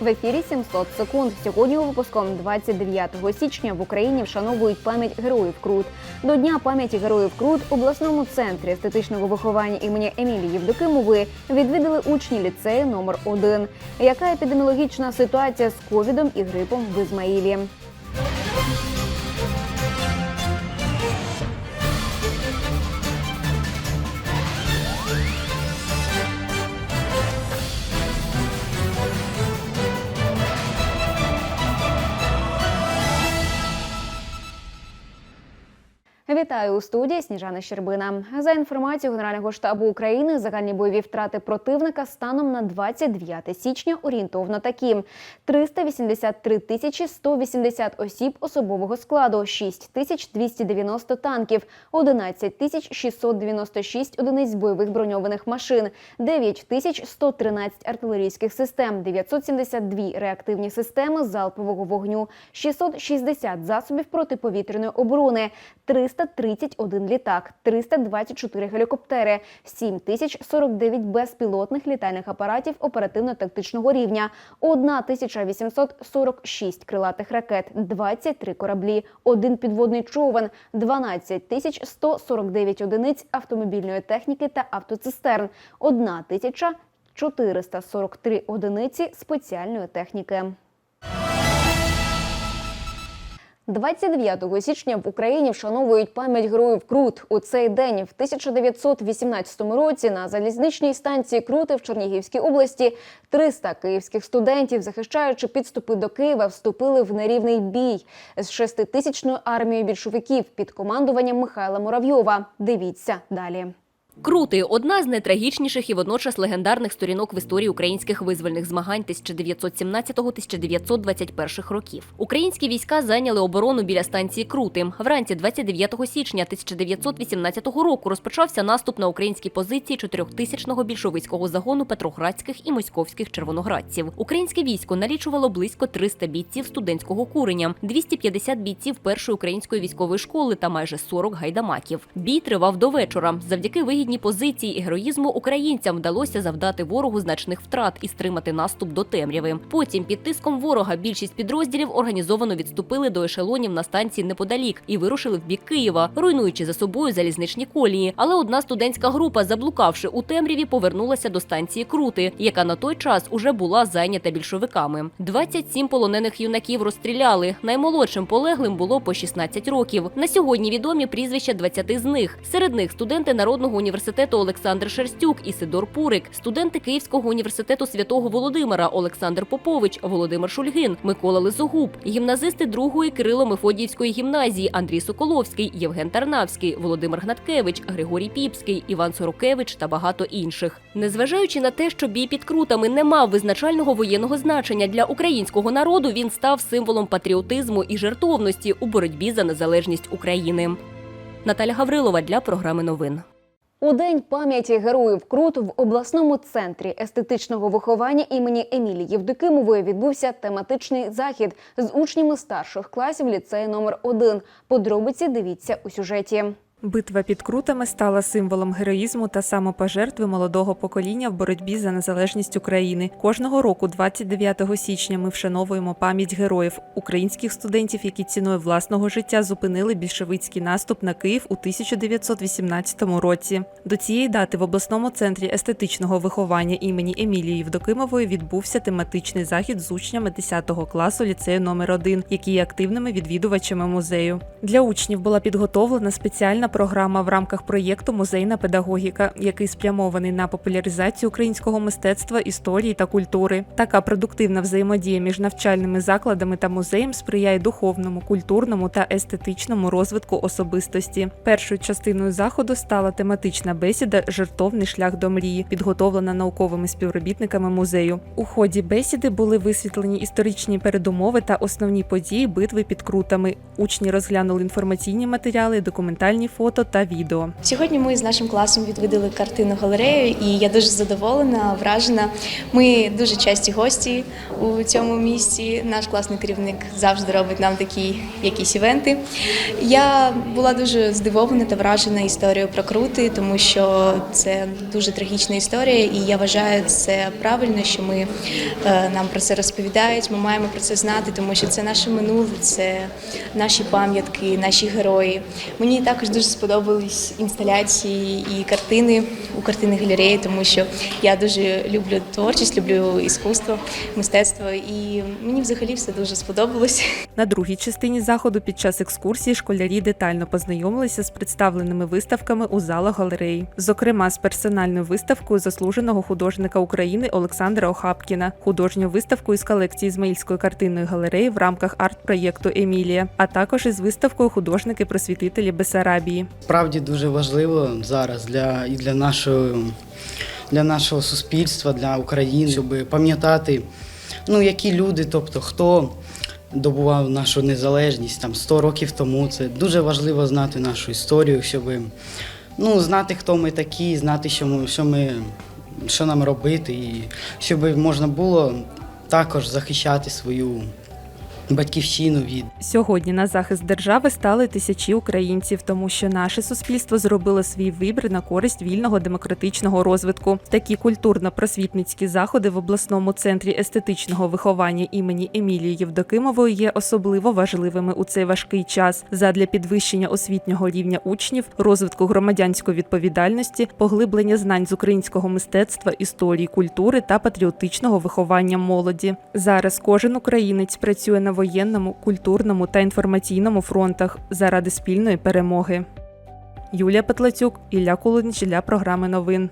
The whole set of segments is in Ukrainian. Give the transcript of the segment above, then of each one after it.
В ефірі 700 секунд. Сьогодні у випуском 29 січня в Україні вшановують пам'ять героїв Крут. До Дня пам'яті героїв Крут обласному центрі естетичного виховання імені Емілії Євдокимови відвідали учні ліцею номер 1 Яка епідеміологічна ситуація з ковідом і грипом в Ізмаїлі? Вітаю у студії Сніжана Щербина. За інформацією Генерального штабу України, загальні бойові втрати противника станом на 29 січня орієнтовно такі: 383 тисячі 180 осіб особового складу, 6 тисяч 290 танків, 11 тисяч 696 одиниць бойових броньованих машин, 9 тисяч 113 артилерійських систем, 972 реактивні системи залпового вогню, 660 засобів протиповітряної оборони, 331 літак, 324 гелікоптери, 7049 безпілотних літальних апаратів оперативно-тактичного рівня, 1846 крилатих ракет, 23 кораблі, один підводний човен, 12 149 одиниць автомобільної техніки та автоцистерн, 1443 одиниці спеціальної техніки. 29 січня в Україні вшановують пам'ять героїв Крут. У цей день в 1918 році на залізничній станції Крути в Чернігівській області 300 київських студентів, захищаючи підступи до Києва, вступили в нерівний бій з шеститисячною армією більшовиків під командуванням Михайла Муравйова. Дивіться далі. Крути одна з найтрагічніших і водночас легендарних сторінок в історії українських визвольних змагань 1917-1921 років. Українські війська зайняли оборону біля станції Крути. Вранці 29 січня 1918 року розпочався наступ на українські позиції чотирьохтисячного більшовицького загону петроградських і московських червоноградців. Українське військо налічувало близько 300 бійців студентського курення, 250 бійців першої української військової школи та майже 40 гайдамаків. Бій тривав до вечора. Завдяки вигідній позиції і героїзму українцям вдалося завдати ворогу значних втрат і стримати наступ до темряви. Потім під тиском ворога більшість підрозділів організовано відступили до ешелонів на станції неподалік і вирушили в бік Києва, руйнуючи за собою залізничні колії. Але одна студентська група, заблукавши у темряві, повернулася до станції Крути, яка на той час уже була зайнята більшовиками. 27 полонених юнаків розстріляли. Наймолодшим полеглим було по 16 років. На сьогодні відомі прізвища 20 з них. Серед них студенти народного університету Олександр Шерстюк і Сидор Пурик, студенти Київського університету Святого Володимира Олександр Попович, Володимир Шульгин, Микола Лисогуб, гімназисти другої Кирило-Мефодіївської гімназії Андрій Соколовський, Євген Тарнавський, Володимир Гнаткевич, Григорій Піпський, Іван Сорокевич та багато інших. Незважаючи на те, що бій під крутами не мав визначального воєнного значення для українського народу, він став символом патріотизму і жертовності у боротьбі за незалежність України. Наталя Гаврилова для програми новин. У день пам'яті героїв Крут в обласному центрі естетичного виховання імені Емілії Євдокимової відбувся тематичний захід з учнями старших класів ліцею номер 1 Подробиці дивіться у сюжеті. Битва під крутами стала символом героїзму та самопожертви молодого покоління в боротьбі за незалежність України. Кожного року, 29 січня, ми вшановуємо пам'ять героїв українських студентів, які ціною власного життя зупинили більшовицький наступ на Київ у 1918 році. До цієї дати в обласному центрі естетичного виховання імені Емілії Євдокимової відбувся тематичний захід з учнями 10 класу ліцею номер 1 які є активними відвідувачами музею. Для учнів була підготовлена спеціальна програма в рамках проєкту Музейна педагогіка, який спрямований на популяризацію українського мистецтва, історії та культури. Така продуктивна взаємодія між навчальними закладами та музеєм сприяє духовному, культурному та естетичному розвитку особистості. Першою частиною заходу стала тематична бесіда Жертовний шлях до мрії, підготовлена науковими співробітниками музею. У ході бесіди були висвітлені історичні передумови та основні події битви під крутами. Учні розглянули інформаційні матеріали, документальні фото та відео. Сьогодні ми з нашим класом відвідали картину галерею, і я дуже задоволена, вражена. Ми дуже часті гості у цьому місці. Наш класний керівник завжди робить нам такі якісь івенти. Я була дуже здивована та вражена історією про крути, тому що це дуже трагічна історія, і я вважаю це правильно, що ми е, нам про це розповідають. Ми маємо про це знати, тому що це наше минуле, це наші пам'ятки, наші герої. Мені також дуже сподобались інсталяції і картини у картинній галереї, тому що я дуже люблю творчість, люблю іскусство, мистецтво, і мені взагалі все дуже сподобалось. На другій частині заходу під час екскурсії школярі детально познайомилися з представленими виставками у залах галереї, зокрема з персональною виставкою заслуженого художника України Олександра Охапкіна, художньою виставкою з колекції Ізмаїльської картинної галереї в рамках арт-проєкту Емілія, а також із виставкою художники-просвітителі Бесарабії. Справді дуже важливо зараз для і для нашого, для нашого суспільства, для України, щоб пам'ятати, ну які люди, тобто хто добував нашу незалежність там 100 років тому. Це дуже важливо знати нашу історію, щоб ну, знати, хто ми такі, знати, що ми, що ми, що нам робити, і щоб можна було також захищати свою батьківщину від Сьогодні на захист держави стали тисячі українців, тому що наше суспільство зробило свій вибір на користь вільного демократичного розвитку. Такі культурно-просвітницькі заходи в обласному центрі естетичного виховання імені Емілії Євдокимової є особливо важливими у цей важкий час задля підвищення освітнього рівня учнів, розвитку громадянської відповідальності, поглиблення знань з українського мистецтва, історії, культури та патріотичного виховання молоді. Зараз кожен українець працює на воєнному, культурному та інформаційному фронтах заради спільної перемоги. Юлія Петлацюк, Ілля Кулинич для програми новин.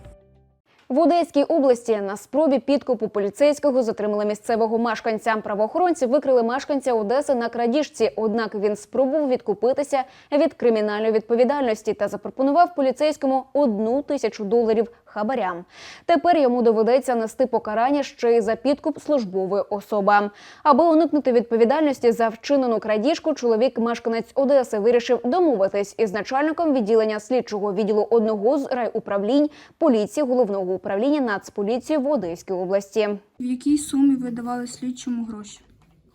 В Одеській області на спробі підкупу поліцейського затримали місцевого мешканця. Правоохоронці викрили мешканця Одеси на крадіжці. Однак він спробував відкупитися від кримінальної відповідальності та запропонував поліцейському одну тисячу доларів хабарям. Тепер йому доведеться нести покарання ще й за підкуп службової особи. Аби уникнути відповідальності за вчинену крадіжку, чоловік, мешканець Одеси, вирішив домовитись із начальником відділення слідчого відділу одного з райуправлінь поліції головного управління Нацполіції в Одеській області. В якій сумі ви давали слідчому гроші?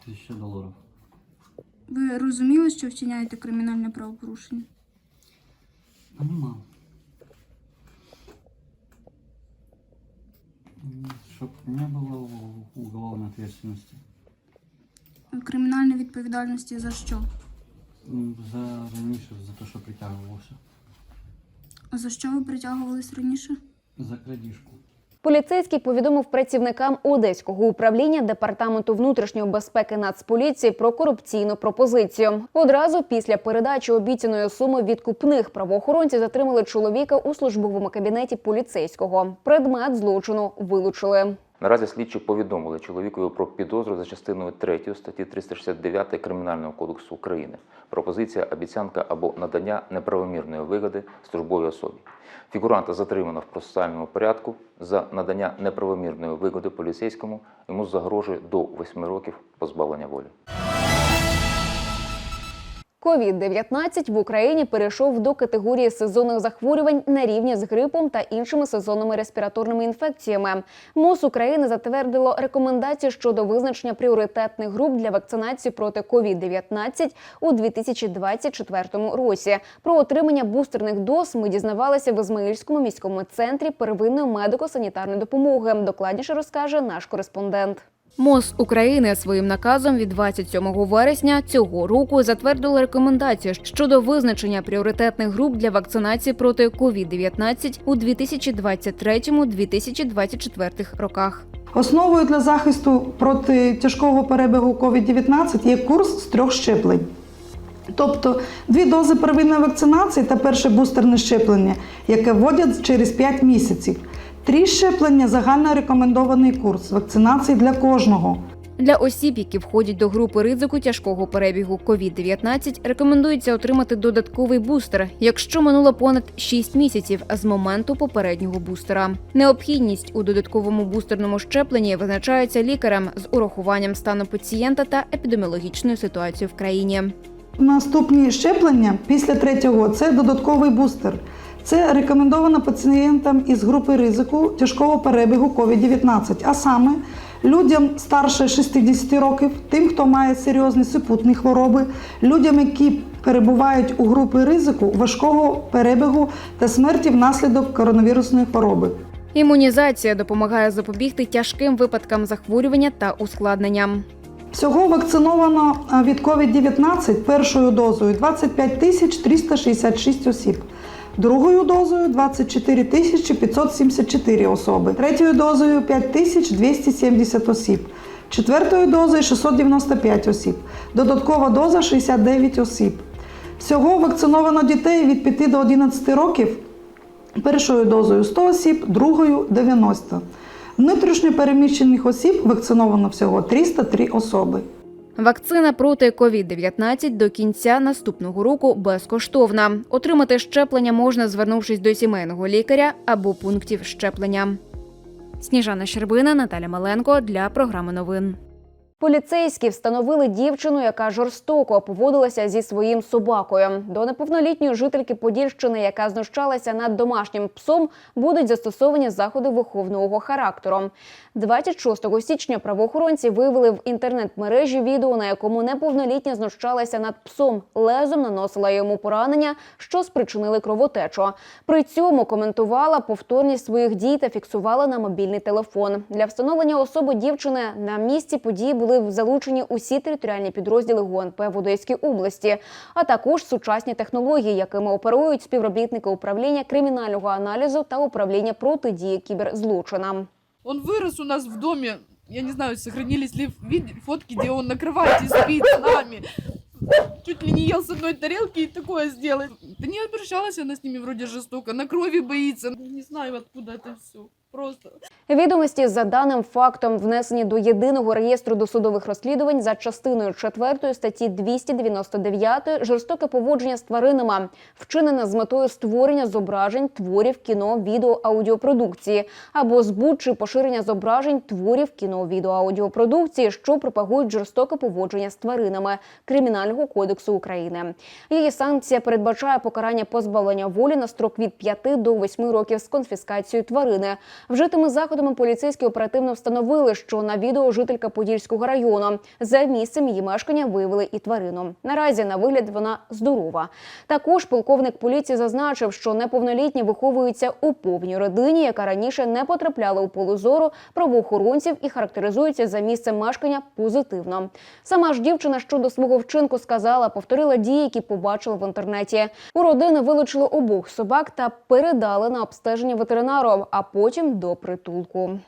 Тисяча доларів. Ви розуміли, що вчиняєте кримінальне правопорушення? Понимал. Чтоб не було уголовної відповідальності. ответственности. Кримінальної відповідальності за що? За раніше, за те, що притягувався. А за що ви притягувались раніше? За крадіжку. Поліцейський повідомив працівникам Одеського управління департаменту внутрішньої безпеки Нацполіції про корупційну пропозицію. Одразу після передачі обіцяної суми відкупних правоохоронці затримали чоловіка у службовому кабінеті поліцейського. Предмет злочину вилучили. Наразі слідчі повідомили чоловікові про підозру за частиною 3 статті 369 Кримінального кодексу України. Пропозиція, обіцянка або надання неправомірної вигоди службовій особі. Фігуранта затримано в процесуальному порядку за надання неправомірної вигоди поліцейському. Йому загрожує до 8 років позбавлення волі. Ковід-19 в Україні перейшов до категорії сезонних захворювань на рівні з грипом та іншими сезонними респіраторними інфекціями. МОЗ України затвердило рекомендації щодо визначення пріоритетних груп для вакцинації проти ковід-19 у 2024 році. Про отримання бустерних доз ми дізнавалися в Ізмаїльському міському центрі первинної медико-санітарної допомоги. Докладніше розкаже наш кореспондент. МОЗ України своїм наказом від 27 вересня цього року затвердило рекомендацію щодо визначення пріоритетних груп для вакцинації проти COVID-19 у 2023-2024 роках. Основою для захисту проти тяжкого перебігу COVID-19 є курс з трьох щеплень. Тобто дві дози первинної вакцинації та перше бустерне щеплення, яке вводять через 5 місяців. Три щеплення загально рекомендований курс вакцинації для кожного. Для осіб, які входять до групи ризику тяжкого перебігу COVID-19, рекомендується отримати додатковий бустер, якщо минуло понад 6 місяців з моменту попереднього бустера. Необхідність у додатковому бустерному щепленні визначається лікарем з урахуванням стану пацієнта та епідеміологічної ситуації в країні. Наступні щеплення після третього це додатковий бустер. Це рекомендовано пацієнтам із групи ризику тяжкого перебігу COVID-19, а саме людям старше 60 років, тим, хто має серйозні супутні хвороби, людям, які перебувають у групи ризику важкого перебігу та смерті внаслідок коронавірусної хвороби. Імунізація допомагає запобігти тяжким випадкам захворювання та ускладненням. Всього вакциновано від COVID-19 першою дозою 25 тисяч 366 осіб, другою дозою 24 тисячі 574 особи, третьою дозою 5 270 осіб, четвертою дозою 695 осіб, додаткова доза 69 осіб. Всього вакциновано дітей від 5 до 11 років першою дозою 100 осіб, другою 90. Внутрішньо переміщених осіб вакциновано всього 303 особи. Вакцина проти COVID-19 до кінця наступного року безкоштовна. Отримати щеплення можна, звернувшись до сімейного лікаря або пунктів щеплення. Сніжана Щербина, Наталя Маленко для програми новин. Поліцейські встановили дівчину, яка жорстоко поводилася зі своїм собакою. До неповнолітньої жительки Подільщини, яка знущалася над домашнім псом, будуть застосовані заходи виховного характеру. 26 січня правоохоронці виявили в інтернет-мережі відео, на якому неповнолітня знущалася над псом, лезом наносила йому поранення, що спричинили кровотечу. При цьому коментувала повторність своїх дій та фіксувала на мобільний телефон. Для встановлення особи дівчини на місці події були залучені усі територіальні підрозділи ГУНП в Одеській області, а також сучасні технології, якими оперують співробітники управління кримінального аналізу та управління протидії кіберзлочинам. Он вырос у нас в доме. Я не знаю, сохранились ли фотки, где он на кровати спит с нами. Чуть ли не ел с одной тарелки и такое сделать. Да не обращалась она с ними вроде жестоко. На крови боится. Не знаю, откуда это все. Просто. Відомості за даним фактом внесені до єдиного реєстру досудових розслідувань за частиною 4 статті 299 жорстоке поводження з тваринами, вчинене з метою створення зображень творів кіно, відео, аудіопродукції або збут поширення зображень творів кіно, відео, аудіопродукції, що пропагують жорстоке поводження з тваринами Кримінального кодексу України. Її санкція передбачає покарання позбавлення волі на строк від 5 до 8 років з конфіскацією тварини. Вжитими заходами поліцейські оперативно встановили, що на відео жителька Подільського району за місцем її мешкання виявили і тварину. Наразі на вигляд вона здорова. Також полковник поліції зазначив, що неповнолітні виховуються у повній родині, яка раніше не потрапляла у поле зору правоохоронців і характеризується за місцем мешкання позитивно. Сама ж дівчина щодо свого вчинку сказала, повторила дії, які побачила в інтернеті. У родини вилучили обох собак та передали на обстеження ветеринару, а потім до притулку.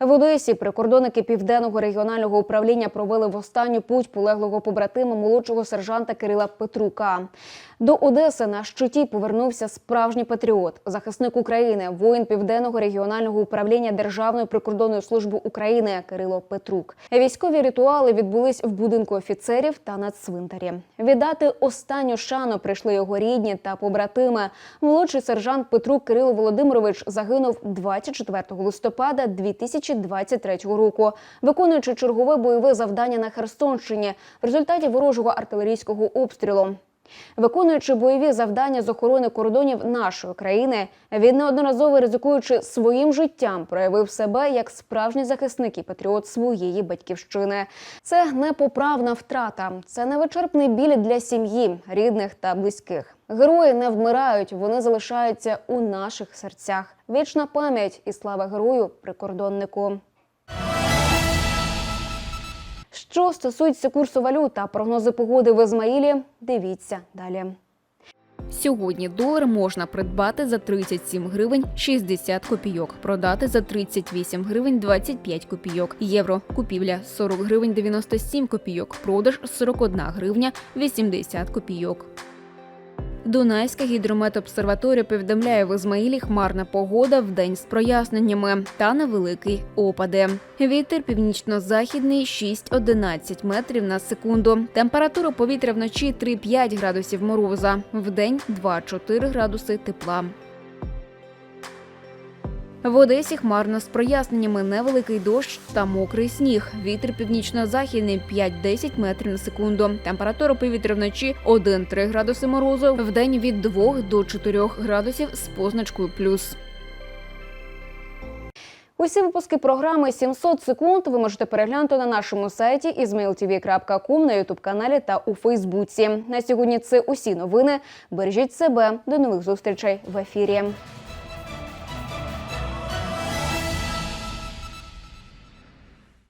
В Одесі прикордонники південного регіонального управління провели в останню путь полеглого побратима молодшого сержанта Кирила Петрука. До Одеси на щиті повернувся справжній патріот, захисник України, воїн південного регіонального управління Державної прикордонної служби України Кирило Петрук. Військові ритуали відбулись в будинку офіцерів та на цвинтарі. Віддати останню шану прийшли його рідні та побратими. Молодший сержант Петрук Кирило Володимирович загинув 24 листопада 2023 року, виконуючи чергове бойове завдання на Херсонщині в результаті ворожого артилерійського обстрілу. Виконуючи бойові завдання з охорони кордонів нашої країни, він неодноразово ризикуючи своїм життям, проявив себе як справжній захисник і патріот своєї батьківщини. Це непоправна втрата, це невичерпний біль для сім'ї, рідних та близьких. Герої не вмирають, вони залишаються у наших серцях. Вічна пам'ять і слава герою прикордоннику. Що стосується курсу валют та прогнози погоди в Ізмаїлі, дивіться далі. Сьогодні долар можна придбати за 37 гривень 60 копійок, продати за 38 гривень 25 копійок. Євро купівля 40 гривень 97 копійок, продаж 41 гривня 80 копійок. Дунайська гідрометобсерваторія повідомляє в Ізмаїлі хмарна погода в день з проясненнями та невеликий опади. Вітер північно-західний 6-11 метрів на секунду. Температура повітря вночі 3-5 градусів мороза, в день 2-4 градуси тепла. В Одесі хмарно з проясненнями, невеликий дощ та мокрий сніг. Вітер північно-західний 5-10 метрів на секунду. Температура повітря вночі 1-3 градуси морозу, вдень від 2 до 4 градусів з позначкою плюс. Усі випуски програми «700 секунд ви можете переглянути на нашому сайті izmailtv.com, на ютуб каналі та у Фейсбуці. На сьогодні це усі новини. Бережіть себе. До нових зустрічей в ефірі.